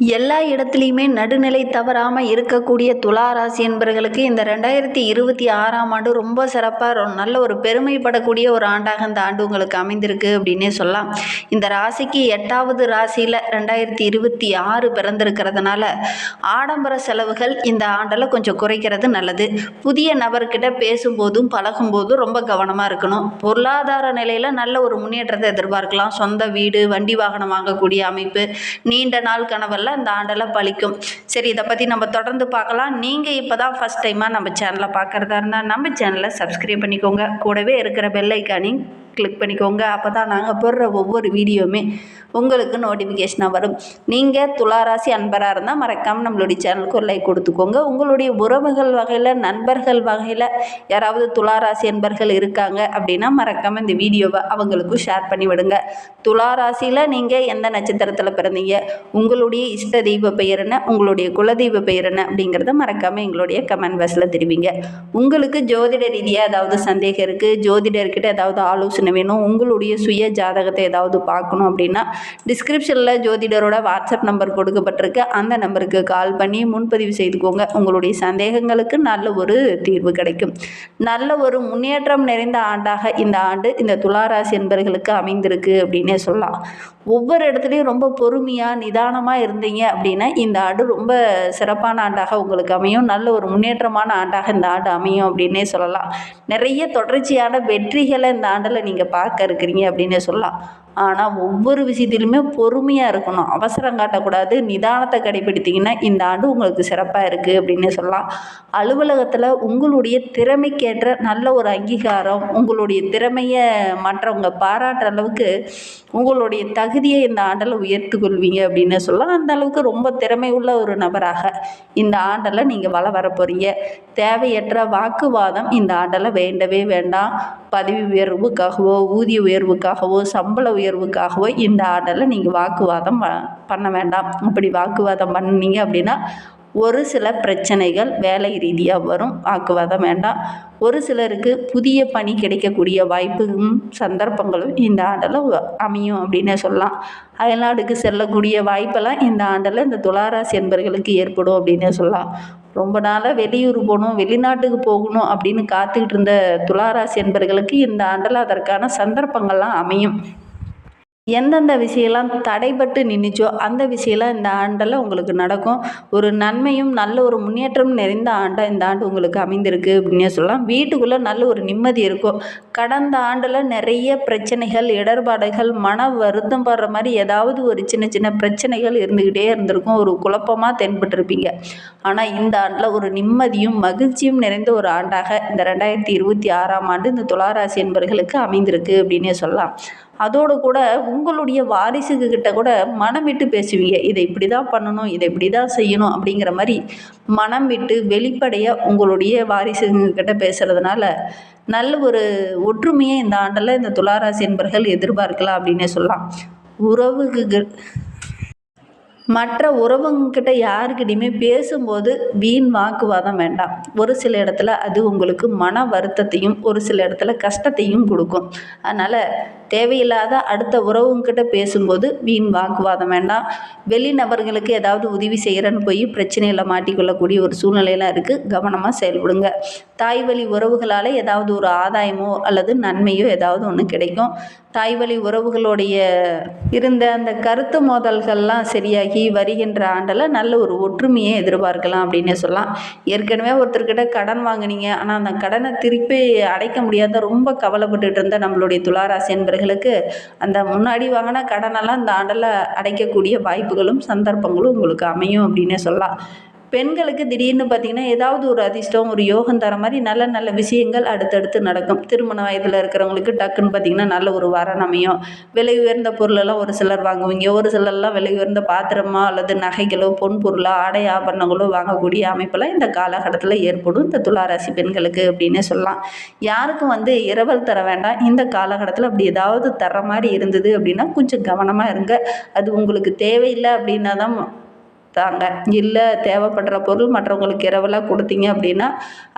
எல்லா இடத்துலையுமே நடுநிலை தவறாமல் இருக்கக்கூடிய துலா ராசி என்பவர்களுக்கு இந்த ரெண்டாயிரத்தி இருபத்தி ஆறாம் ஆண்டு ரொம்ப சிறப்பாக ரொ நல்ல ஒரு பெருமைப்படக்கூடிய ஒரு ஆண்டாக இந்த ஆண்டு உங்களுக்கு அமைந்திருக்கு அப்படின்னே சொல்லலாம். இந்த ராசிக்கு எட்டாவது ராசியில் ரெண்டாயிரத்தி இருபத்தி ஆறு பிறந்திருக்கிறதுனால ஆடம்பர செலவுகள் இந்த ஆண்டில் கொஞ்சம் குறைக்கிறது நல்லது. புதிய நபர்கிட்ட பேசும்போதும் பழகும்போதும் ரொம்ப கவனமாக இருக்கணும். பொருளாதார நிலையில் நல்ல ஒரு முன்னேற்றத்தை எதிர்பார்க்கலாம். சொந்த வீடு வண்டி வாகனம் வாங்கக்கூடிய அமைப்பு நீண்ட நாள் கனவெல்லாம் இந்த ஆண்டில் பலிக்கும். சரி இதை பற்றி நம்ம தொடர்ந்து பார்க்கலாம். நீங்கள் இப்போ தான் ஃபஸ்ட் டைமாக நம்ம சேனலை பார்க்குறதா இருந்தால் நம்ம சேனலை சப்ஸ்கிரைப் பண்ணிக்கோங்க. கூடவே இருக்கிற பெல் கிளிக் பண்ணிக்கோங்க. அப்போ தான் நாங்கள் போடுற ஒவ்வொரு வீடியோவுமே உங்களுக்கு நோட்டிஃபிகேஷனாக வரும். நீங்கள் துளாராசி அன்பராக இருந்தால் மறக்காமல் நம்மளுடைய சேனலுக்கு ஒரு லைக் கொடுத்துக்கோங்க. உங்களுடைய உறவுகள் வகையில் நண்பர்கள் வகையில் யாராவது துளாராசி அன்பர்கள் இருக்காங்க அப்படின்னா மறக்காமல் இந்த வீடியோவை அவங்களுக்கும் ஷேர் பண்ணி விடுங்க. துளாராசியில் நீங்கள் எந்த நட்சத்திரத்தில் பிறந்தீங்க? உங்களுடைய இஷ்ட தெய்வ பெயர் என்ன? உங்களுடைய குலதெய்வ பெயர் என்ன? அப்படிங்கிறத மறக்காமல் எங்களுடைய கமெண்ட் பாக்ஸில் தெரிவிங்க. உங்களுக்கு ஜோதிட ரீதியாக ஏதாவது சந்தேகம் இருக்குது ஜோதிடர்கிட்ட ஏதாவது ஆலோசனை என்ன வேணும்? உங்களுடைய சுய ஜாதகத்தை ஏதாவது பார்க்கணும் அப்படின்னா டிஸ்கிரிப்ஷனில் ஜோதிடரோட வாட்ஸ்அப் நம்பர் கொடுக்கப்பட்டிருக்கு. அந்த நம்பருக்கு கால் பண்ணி முன்பதிவு செய்துக்கோங்க. உங்களுடைய சந்தேகங்களுக்கு நல்ல ஒரு தீர்வு கிடைக்கும். நல்ல ஒரு முன்னேற்றம் நிறைந்த ஆண்டாக இந்த ஆண்டு இந்த துளாராசி என்பவர்களுக்கு அமைந்திருக்கு அப்படின்னே சொல்லலாம். ஒவ்வொரு இடத்துலையும் ரொம்ப பொறுமையாக நிதானமாக இருந்தீங்க அப்படின்னா இந்த ஆண்டு ரொம்ப சிறப்பான ஆண்டாக உங்களுக்கு அமையும். நல்ல ஒரு முன்னேற்றமான ஆண்டாக இந்த ஆண்டு அமையும் அப்படின்னே சொல்லலாம். நிறைய தொடர்ச்சியான வெற்றிகளை இந்த ஆண்டில் நீங்கள் பார்க்க இருக்கிறீங்க அப்படின்னே சொல்லலாம். ஆனால் ஒவ்வொரு விஷயத்திலுமே பொறுமையாக இருக்கணும். அவசரம் காட்டக்கூடாது. நிதானத்தை கடைபிடித்தீங்கன்னா இந்த ஆண்டு உங்களுக்கு சிறப்பாக இருக்குது அப்படின்னு சொல்லலாம். அலுவலகத்தில் உங்களுடைய திறமைக்கேற்ற நல்ல ஒரு அங்கீகாரம் உங்களுடைய திறமையை மற்றவங்க பாராட்டுற அளவுக்கு உங்களுடைய தகுதியை இந்த ஆண்டில் உயர்த்து கொள்வீங்க அப்படின்னு சொல்லலாம். அந்த அளவுக்கு ரொம்ப திறமை உள்ள ஒரு நபராக இந்த ஆண்டில் நீங்கள் வள வர போகிறீங்க தேவையற்ற வாக்குவாதம் இந்த ஆண்டில் வேண்டவே வேண்டாம். பதவி உயர்வுக்காகவோ ஊதிய உயர்வுக்காகவோ சம்பள உயர்வுக்காகவோ இந்த ஆண்டில் நீங்கள் வாக்குவாதம் பண்ண வேண்டாம். அப்படி வாக்குவாதம் பண்ணீங்க அப்படின்னா ஒரு சில பிரச்சனைகள் வேலை ரீதியாக வரும். வாக்குவாதம் வேண்டாம். ஒரு சிலருக்கு புதிய பணி கிடைக்கக்கூடிய வாய்ப்பும் சந்தர்ப்பங்களும் இந்த ஆண்டில் அமையும் அப்படின்னே சொல்லலாம். அயல்நாடுக்கு செல்லக்கூடிய வாய்ப்பெல்லாம் இந்த ஆண்டில் இந்த துளாராசி என்பர்களுக்கு ஏற்படும் அப்படின்னே சொல்லலாம். ரொம்ப நாளாக வெளியூர் போகணும் வெளிநாட்டுக்கு போகணும் அப்படின்னு காத்துக்கிட்டு இருந்த துளாராசி என்பர்களுக்கு இந்த ஆண்டில் அதற்கான சந்தர்ப்பங்கள்லாம் அமையும். எந்தெந்த விஷயம்லாம் தடைபட்டு நின்றுச்சோ அந்த விஷயம்லாம் இந்த ஆண்டில் உங்களுக்கு நடக்கும். ஒரு நன்மையும் நல்ல ஒரு முன்னேற்றம் நிறைந்த ஆண்டாக இந்த ஆண்டு உங்களுக்கு அமைந்திருக்கு அப்படின்னே சொல்லலாம். வீட்டுக்குள்ளே நல்ல ஒரு நிம்மதி இருக்கும். கடந்த ஆண்டில் நிறைய பிரச்சனைகள் இடர்பாடுகள் மன வருத்தம் படுற மாதிரி ஏதாவது ஒரு சின்ன சின்ன பிரச்சனைகள் இருந்துக்கிட்டே இருந்திருக்கும். ஒரு குழப்பமாக தென்பட்டிருப்பீங்க. ஆனால் இந்த ஆண்டில் ஒரு நிம்மதியும் மகிழ்ச்சியும் நிறைந்த ஒரு ஆண்டாக இந்த ரெண்டாயிரத்தி இருபத்தி ஆறாம் ஆண்டு இந்த துளாராசி என்பவர்களுக்கு அமைந்திருக்கு அப்படின்னே சொல்லலாம். அதோடு கூட உங்களுடைய வாரிசுக்கு கிட்ட கூட மனம் விட்டு பேசுவீங்க. இதை இப்படி தான் பண்ணணும் இதை இப்படி தான் செய்யணும் அப்படிங்கிற மாதிரி மனம் விட்டு வெளிப்படையாக உங்களுடைய வாரிசுங்க கிட்ட பேசுகிறதுனால நல்ல ஒரு ஒற்றுமையை இந்த ஆண்டில் இந்த துளாராசி என்பர்கள் எதிர்பார்க்கலாம் அப்படின்னே சொல்லலாம். உறவுக்கு மற்ற உறவுங்கிட்ட யாருக்கிட்டையுமே பேசும்போது வீண் வாக்குவாதம் வேண்டாம். ஒரு சில இடத்துல அது உங்களுக்கு மன வருத்தத்தையும் ஒரு சில இடத்துல கஷ்டத்தையும் கொடுக்கும். அதனால் தேவையில்லாத அடுத்த உறவுங்கிட்ட பேசும்போது வீண் வாக்குவாதம் வேண்டாம். வெளிநபர்களுக்கு ஏதாவது உதவி செய்கிறேன்னு போய் பிரச்சனையில் மாட்டிக்கொள்ளக்கூடிய ஒரு சூழ்நிலையெல்லாம் இருக்குது கவனமாக செயல்படுங்க. தாய் வழி உறவுகளால் ஏதாவது ஒரு ஆதாயமோ அல்லது நன்மையோ ஏதாவது ஒன்று கிடைக்கும். தாய் வழி உறவுகளுடைய இருந்த அந்த கருத்து மோதல்கள்லாம் சரியாகி வருகின்ற ஆண்டில் நல்ல ஒரு ஒற்றுமையை எதிர்பார்க்கலாம் அப்படின்னே சொல்லலாம். ஏற்கனவே ஒருத்தர்கிட்ட கடன் வாங்குனீங்க. ஆனால் அந்த கடனை திருப்பி அடைக்க முடியாத ரொம்ப கவலைப்பட்டுட்டு இருந்த நம்மளுடைய துளாராசி என்பர்களுக்கு அந்த முன்னாடி வாங்கின கடனெல்லாம் இந்த ஆண்டில் அடைக்கக்கூடிய வாய்ப்புகளும் சந்தர்ப்பங்களும் உங்களுக்கு அமையும் அப்படின்னே சொல்லலாம். பெண்களுக்கு திடீர்னு பார்த்திங்கன்னா ஏதாவது ஒரு அதிர்ஷ்டம் ஒரு யோகம் தர மாதிரி நல்ல நல்ல விஷயங்கள் அடுத்தடுத்து நடக்கும். திருமண வயதில் இருக்கிறவங்களுக்கு டக்குன்னு பார்த்திங்கன்னா நல்ல ஒரு வரம் அமையும். விலை உயர்ந்த பொருளெல்லாம் ஒரு சிலர் வாங்குவீங்க. ஒரு சிலர்லாம் விலை உயர்ந்த பாத்திரமா அல்லது நகைகளோ பொன் பொருளோ ஆடை ஆபரணங்களோ வாங்கக்கூடிய அமைப்பெல்லாம் இந்த காலகட்டத்தில் ஏற்படும். இந்த துளாராசி பெண்களுக்கு அப்படின்னே சொல்லலாம். யாருக்கும் வந்து இரவல் தர வேண்டாம். இந்த காலகட்டத்தில் அப்படி ஏதாவது தர மாதிரி இருந்தது அப்படின்னா கொஞ்சம் கவனமாக இருங்க. அது உங்களுக்கு தேவையில்லை அப்படின்னா தான் தாங்க இல்லை தேவைப்படுற பொருள் மற்றவங்களுக்கு இரவலாக கொடுத்தீங்க அப்படின்னா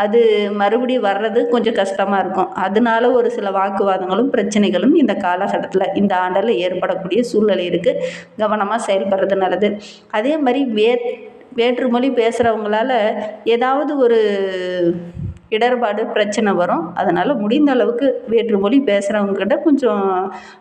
அது மறுபடியும் வர்றது கொஞ்சம் கஷ்டமாக இருக்கும். அதனால ஒரு சில வாக்குவாதங்களும் பிரச்சனைகளும் இந்த காலகட்டத்தில் இந்த ஆண்டில் ஏற்படக்கூடிய சூழ்நிலை இருக்குது கவனமாக செயல்படுறது நல்லது. அதே மாதிரி வே வேற்று மொழி பேசுகிறவங்களால ஏதாவது ஒரு இடர்பாடு பிரச்சனை வரும். அதனால் முடிந்த அளவுக்கு வேற்று மொழி பேசுகிறவங்கக்கிட்ட கொஞ்சம்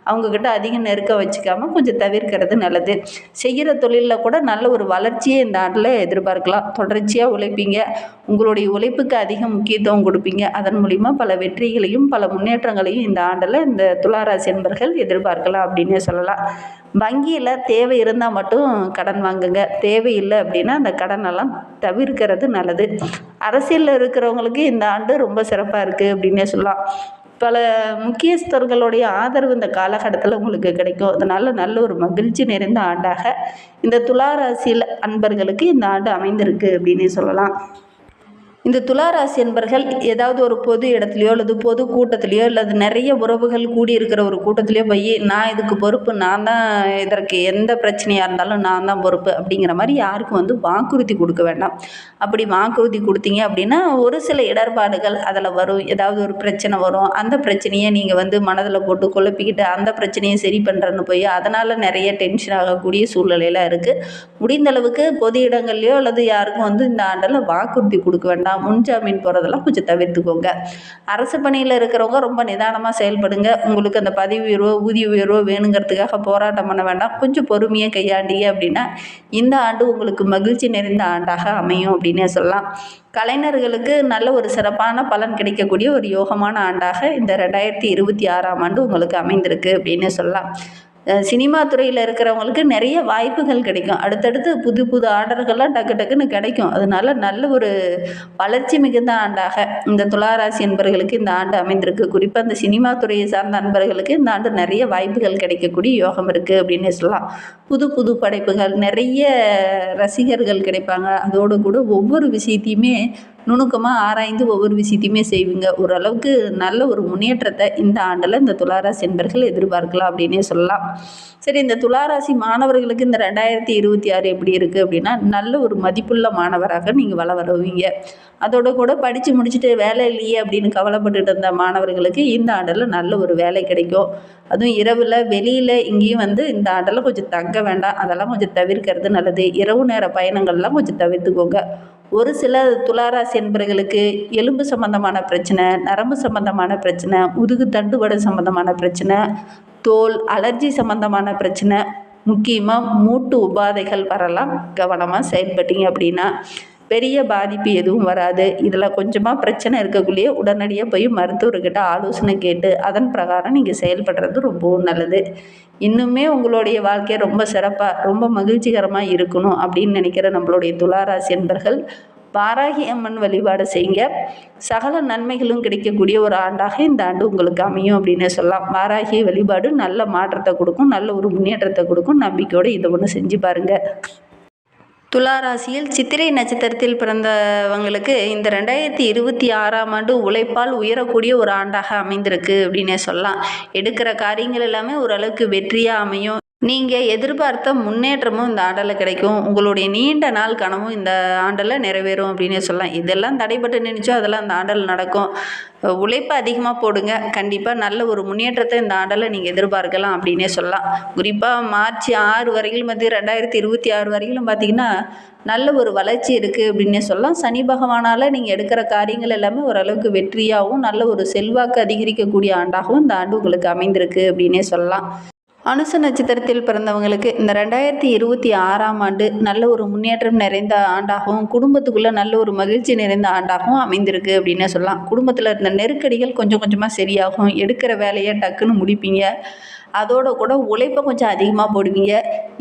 அவங்கக்கிட்ட அதிகம் நெருக்க வச்சுக்காமல் கொஞ்சம் தவிர்க்கிறது நல்லது. செய்கிற தொழிலில் கூட நல்ல ஒரு வளர்ச்சியை இந்த ஆண்டில் எதிர்பார்க்கலாம். தொடர்ச்சியாக உழைப்பீங்க. உங்களுடைய உழைப்புக்கு அதிக முக்கியத்துவம் கொடுப்பீங்க. அதன் மூலிமா பல வெற்றிகளையும் பல முன்னேற்றங்களையும் இந்த ஆண்டில் இந்த துளாராசி என்பர்கள் எதிர்பார்க்கலாம் அப்படின்னே சொல்லலாம். வங்கியில் தேவை இருந்தால் மட்டும் கடன் வாங்குங்க. தேவையில்லை அப்படின்னா அந்த கடனெல்லாம் தவிர்க்கிறது நல்லது. அரசியலில் இருக்கிறவங்களுக்கு இந்த ஆண்டு ரொம்ப சிறப்பாக இருக்குது அப்படின்னே சொல்லலாம். பல முக்கியஸ்தர்களுடைய ஆதரவு இந்த காலகட்டத்தில் உங்களுக்கு கிடைக்கும். அதனால் நல்ல ஒரு மகிழ்ச்சி நிறைந்த ஆண்டாக இந்த துளாராசியில் அன்பர்களுக்கு இந்த ஆண்டு அமைந்திருக்கு அப்படின்னே சொல்லலாம். இந்த துளாராசி என்பர்கள் ஏதாவது ஒரு பொது இடத்துலையோ அல்லது பொது கூட்டத்திலையோ அல்லது நிறைய உறவுகள் கூடியிருக்கிற ஒரு கூட்டத்திலையோ போய் நான் இதுக்கு பொறுப்பு நான் தான் இதற்கு எந்த பிரச்சனையாக இருந்தாலும் நான் தான் பொறுப்பு அப்படிங்கிற மாதிரி யாருக்கும் வந்து வாக்குறுதி கொடுக்க வேண்டாம். அப்படி வாக்குறுதி கொடுத்தீங்க அப்படின்னா ஒரு சில இடர்பாடுகள் அதில் வரும். ஏதாவது ஒரு பிரச்சனை வரும். அந்த பிரச்சனையை நீங்கள் வந்து மனதில் போட்டு குழப்பிக்கிட்டு அந்த பிரச்சனையை சரி பண்ணுறேன்னு போய் அதனால் நிறைய டென்ஷன் ஆகக்கூடிய சூழ்நிலையெல்லாம் இருக்குது முடிந்த அளவுக்கு பொது இடங்கள்லையோ அல்லது யாருக்கும் வந்து இந்த ஆண்டில் வாக்குறுதி கொடுக்க வேண்டாம். முன்ஜாமீன் போகிறதெல்லாம் கொஞ்சம் தவிர்த்துக்கோங்க. அரசு பணியில் இருக்கிறவங்க ரொம்ப நிதானமாக செயல்படுங்க. உங்களுக்கு அந்த பதவி உயர்வோ ஊதிய உயர்வோ வேணுங்கிறதுக்காக போராட்டம் பண்ண வேண்டாம். கொஞ்சம் பொறுமையாக கையாண்டீங்க அப்படின்னா இந்த ஆண்டு உங்களுக்கு மகிழ்ச்சி நிறைந்த ஆண்டாக அமையும் அப்படின்னே சொல்லலாம். கலைஞர்களுக்கு நல்ல ஒரு சிறப்பான பலன் கிடைக்கக்கூடிய ஒரு யோகமான ஆண்டாக இந்த ரெண்டாயிரத்தி இருபத்தி ஆறாம் ஆண்டு உங்களுக்கு அமைந்திருக்கு அப்படின்னு சொல்லலாம். சினிமா துறையில் இருக்கிறவங்களுக்கு நிறைய வாய்ப்புகள் கிடைக்கும். அடுத்தடுத்து புது புது ஆர்டர்கள்லாம் டக்கு டக்குன்னு கிடைக்கும். அதனால நல்ல ஒரு வளர்ச்சி மிகுந்த ஆண்டாக இந்த துளாராசி நண்பர்களுக்கு இந்த ஆண்டு அமைந்திருக்கு. குறிப்பாக இந்த சினிமா துறையை சார்ந்த நண்பர்களுக்கு இந்த ஆண்டு நிறைய வாய்ப்புகள் கிடைக்கக்கூடிய யோகம் இருக்குது அப்படின்னு சொல்லலாம். புது புது படைப்புகள் நிறைய ரசிகர்கள் கிடைப்பாங்க. அதோடு கூட ஒவ்வொரு விஷயத்தையுமே நுணுக்கமாக ஆராய்ந்து ஒவ்வொரு விஷயத்தையுமே செய்வீங்க. ஓரளவுக்கு நல்ல ஒரு முன்னேற்றத்தை இந்த ஆண்டில் இந்த துளாராசி என்பர்கள் எதிர்பார்க்கலாம் அப்படின்னே சொல்லலாம். சரி இந்த துளாராசி மாணவர்களுக்கு இந்த ரெண்டாயிரத்தி இருபத்தி ஆறு எப்படி இருக்குது அப்படின்னா நல்ல ஒரு மதிப்புள்ள மாணவராக நீங்கள் வள வருவீங்க. அதோட கூட படித்து முடிச்சுட்டு வேலை இல்லையே அப்படின்னு கவலைப்பட்டுட்டு இருந்த மாணவர்களுக்கு இந்த ஆண்டில் நல்ல ஒரு வேலை கிடைக்கும். அதுவும் இரவில் வெளியில் இங்கேயும் வந்து இந்த ஆண்டில் கொஞ்சம் தங்க வேண்டாம். அதெல்லாம் கொஞ்சம் தவிர்க்கிறது நல்லது. இரவு நேர பயணங்கள்லாம் கொஞ்சம் தவிர்த்துக்கோங்க. ஒரு சில துளாராசி என்பர்களுக்கு எலும்பு சம்பந்தமான பிரச்சனை நரம்பு சம்பந்தமான பிரச்சனை முதுகு தண்டுவடை சம்பந்தமான பிரச்சனை தோல் அலர்ஜி சம்பந்தமான பிரச்சனை முக்கியமாக மூட்டு உபாதைகள் வரலாம். கவனமாக செயல்பட்டீங்க அப்படின்னா பெரிய பாதிப்பு எதுவும் வராது. இதில் கொஞ்சமாக பிரச்சனை இருக்கக்குள்ளேயே உடனடியாக போய் மருத்துவர்கிட்ட ஆலோசனை கேட்டு அதன் பிரகாரம் நீங்கள் செயல்படுறது ரொம்பவும் நல்லது. இன்னுமே உங்களுடைய வாழ்க்கையை ரொம்ப சிறப்பாக ரொம்ப மகிழ்ச்சிகரமாக இருக்கணும் அப்படின்னு நினைக்கிற நம்மளுடைய துளாராசி என்பர்கள் வாராகி அம்மன் வழிபாடு செய்யுங்க. சகல நன்மைகளும் கிடைக்கக்கூடிய ஒரு ஆண்டாக இந்த ஆண்டு உங்களுக்கு அமையும் அப்படின்னு சொல்லலாம். வாராகி வழிபாடு நல்ல மாற்றத்தை கொடுக்கும் நல்ல ஒரு முன்னேற்றத்தை கொடுக்கும். நம்பிக்கையோடு இதை ஒன்று செஞ்சு பாருங்கள் துளாராசியில் சித்திரை நட்சத்திரத்தில் பிறந்தவங்களுக்கு இந்த ரெண்டாயிரத்தி இருபத்தி ஆறாம் ஆண்டு உழைப்பால் உயரக்கூடிய ஒரு ஆண்டாக அமைந்திருக்கு அப்படின்னே சொல்லலாம். எடுக்கிற காரியங்கள் எல்லாமே ஓரளவுக்கு வெற்றியாக அமையும். நீங்கள் எதிர்பார்த்த முன்னேற்றமும் இந்த ஆண்டில் கிடைக்கும். உங்களுடைய நீண்ட நாள் கனவும் இந்த ஆண்டில் நிறைவேறும் அப்படின்னே சொல்லலாம். இதெல்லாம் தடைப்பட்டு நினைச்சோ அதெல்லாம் இந்த ஆண்டில் நடக்கும். உழைப்பு அதிகமாக போடுங்க. கண்டிப்பாக நல்ல ஒரு முன்னேற்றத்தை இந்த ஆண்டில் நீங்கள் எதிர்பார்க்கலாம் அப்படின்னே சொல்லலாம். குறிப்பாக மார்ச் ஆறு வரையிலும் வந்து ரெண்டாயிரத்தி இருபத்தி ஆறு வரையிலும் பார்த்திங்கன்னா நல்ல ஒரு வளர்ச்சி இருக்குது அப்படின்னே சொல்லலாம். சனி பகவானால் நீங்கள் எடுக்கிற காரியங்கள் எல்லாமே ஓரளவுக்கு வெற்றியாகவும் நல்ல ஒரு செல்வாக்கு அதிகரிக்கக்கூடிய ஆண்டாகவும் இந்த ஆண்டு உங்களுக்கு அமைந்திருக்கு அப்படின்னே சொல்லலாம். அனுச நட்சத்திரத்தில் பிறந்தவங்களுக்கு இந்த ரெண்டாயிரத்தி இருபத்தி ஆறாம் ஆண்டு நல்ல ஒரு முன்னேற்றம் நிறைந்த ஆண்டாகவும் குடும்பத்துக்குள்ளே நல்ல ஒரு மகிழ்ச்சி நிறைந்த ஆண்டாகவும் அமைந்திருக்கு அப்படின்னு சொல்லலாம். குடும்பத்தில் இருந்த நெருக்கடிகள் கொஞ்சம் கொஞ்சமாக சரியாகும். எடுக்கிற வேலையை டக்குன்னு முடிப்பீங்க. அதோட கூட உழைப்பை கொஞ்சம் அதிகமாக போடுவீங்க.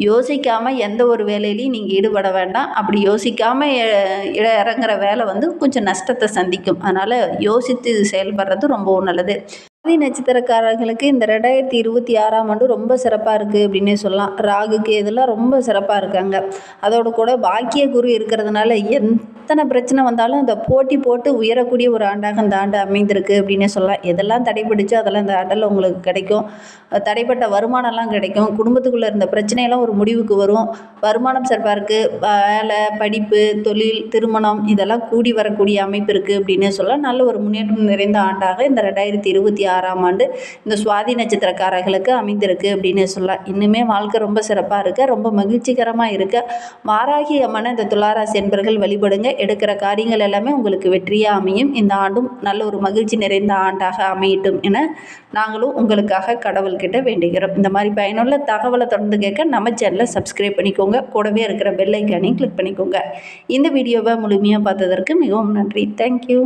யோசிக்காமல் எந்த ஒரு வேலையிலையும் நீங்கள் ஈடுபட வேண்டாம். அப்படி யோசிக்காமல் இறங்குற வேலை வந்து கொஞ்சம் நஷ்டத்தை சந்திக்கும். அதனால் யோசித்து செயல்படுறது ரொம்பவும் நல்லது. ஆதி நட்சத்திரக்காரர்களுக்கு இந்த ரெண்டாயிரத்தி இருபத்தி ஆறாம் ஆண்டு ரொம்ப சிறப்பாக இருக்குது அப்படின்னே சொல்லலாம். ராகுக்கு இதெல்லாம் ரொம்ப சிறப்பாக இருக்காங்க. அதோடு கூட பாக்கிய குரு இருக்கிறதுனால எத்தனை பிரச்சனை வந்தாலும் அந்த போட்டி போட்டு உயரக்கூடிய ஒரு ஆண்டாக இந்த ஆண்டு அமைந்திருக்கு அப்படின்னே சொல்லலாம். எதெல்லாம் தடைபிடிச்சோ அதெல்லாம் இந்த ஆண்டில் உங்களுக்கு கிடைக்கும். தடைப்பட்ட வருமானம்லாம் கிடைக்கும். குடும்பத்துக்குள்ளே இருந்த பிரச்சனையெல்லாம் ஒரு முடிவுக்கு வரும். வருமானம் சிறப்பாக இருக்குது வேலை படிப்பு தொழில் திருமணம் இதெல்லாம் கூடி வரக்கூடிய அமைப்பு இருக்குது அப்படின்னே சொல்லலாம். நல்ல ஒரு முன்னேற்றம் நிறைந்த ஆண்டாக இந்த ரெண்டாயிரத்தி இருபத்தி ஆறாம் ஆண்டு இந்த சுவாதி நட்சத்திரக்காரர்களுக்கு அமைந்திருக்கு அப்படின்னு சொல்லலாம். இன்னுமே வாழ்க்கை ரொம்ப சிறப்பாக இருக்க. ரொம்ப மகிழ்ச்சிகரமாக இருக்க. வாராகி அம்மனை இந்த துளாராசி என்பர்கள் வழிபடுங்க. எடுக்கிற காரியங்கள் எல்லாமே உங்களுக்கு வெற்றியாக அமையும். இந்த ஆண்டும் நல்ல ஒரு மகிழ்ச்சி நிறைந்த ஆண்டாக அமையட்டும் என நாங்களும் உங்களுக்காக கடவுள்கிட்ட வேண்டுகிறோம். இந்த மாதிரி பயனுள்ள தகவலை தொடர்ந்து கேட்க நம்ம சேனலை சப்ஸ்கிரைப் பண்ணிக்கோங்க. கூடவே இருக்கிற பெல்லைக்கானையும் கிளிக் பண்ணிக்கோங்க. இந்த வீடியோவை முழுமையாக பார்த்ததற்கு மிகவும் நன்றி. தேங்க்யூ